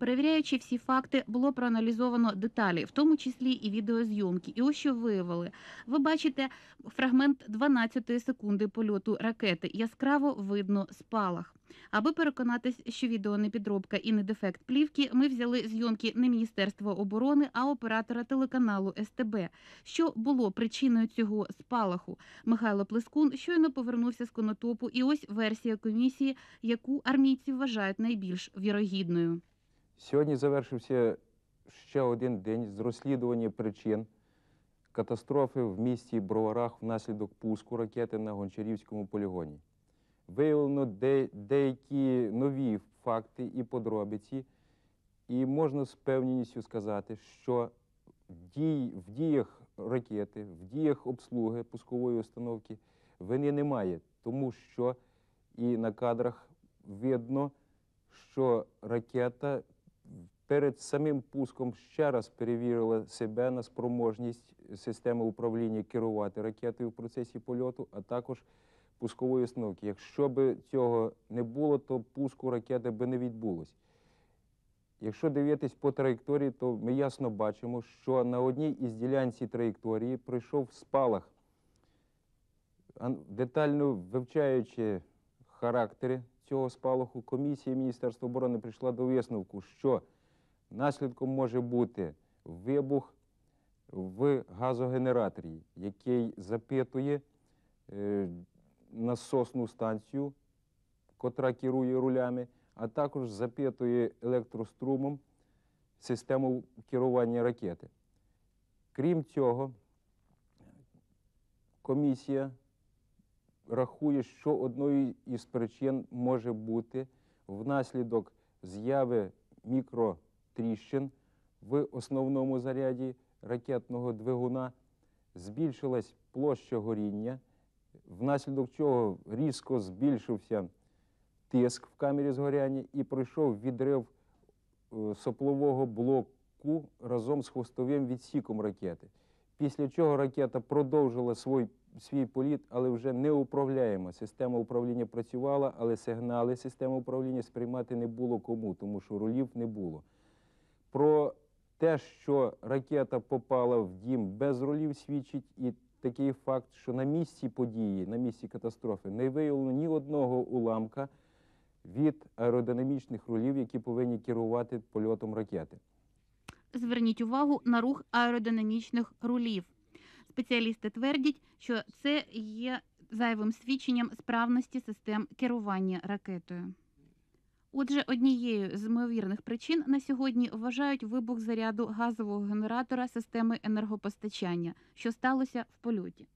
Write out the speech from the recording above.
Перевіряючи всі факти, було проаналізовано деталі, в тому числі і відеозйомки. І ось що виявили. Ви бачите фрагмент 12 секунди польоту ракети. Яскраво видно спалах. Аби переконатись, що відео не підробка і не дефект плівки, ми взяли зйомки не Міністерства оборони, а оператора телеканалу СТБ. Що було причиною цього спалаху? Михайло Плескун щойно повернувся з конотопу, і ось версія комісії, яку армійці вважають найбільш вірогідною. Сьогодні завершився ще один день з розслідування причин катастрофи в місті Броварах внаслідок пуску ракети на Гончарівському полігоні. Виявлено де- деякі нові факти і подробиці, і можна з певністю сказати, що дій, в діях ракети, в діях обслуги пускової установки вини немає, тому що і на кадрах видно, що ракета перед самим пуском ще раз перевірила себе на спроможність системи управління керувати ракетою в процесі польоту, а також пускової установки. Якщо б цього не було, то пуску ракети би не відбулось. Якщо дивитись по траєкторії, то ми ясно бачимо, що на одній із ділянці траєкторії пройшов спалах. Детально вивчаючи характери цього спалаху, комісія Міністерства оборони прийшла до висновку, що наслідком може бути вибух в газогенераторі, який запитує е, насосну станцію, котра керує рулями, а також запитує електрострумом систему керування ракети. Крім цього, комісія рахує, що одною із причин може бути внаслідок зяви мікротріщин в основному заряді ракетного двигуна, збільшилась площа горіння, внаслідок чого різко збільшився тиск в камері згоряння і пройшов відрив е, соплового блоку разом з хвостовим відсіком ракети. Після чого ракета продовжила свій, свій політ, але вже неуправляєма. Система управління працювала, але сигнали системи управління сприймати не було кому, тому що рулів не було. Про те, що ракета попала в дім без рулів, свідчить і такий факт, що на місці події, на місці катастрофи, не виявлено ні одного уламка від аеродинамічних рулів, які повинні керувати польотом ракети. Зверніть увагу на рух аеродинамічних рулів. Спеціалісти твердять, що це є зайвим свідченням справності систем керування ракетою. Отже, однією з ймовірних причин на сьогодні вважають вибух заряду газового генератора системи енергопостачання, що сталося в польоті.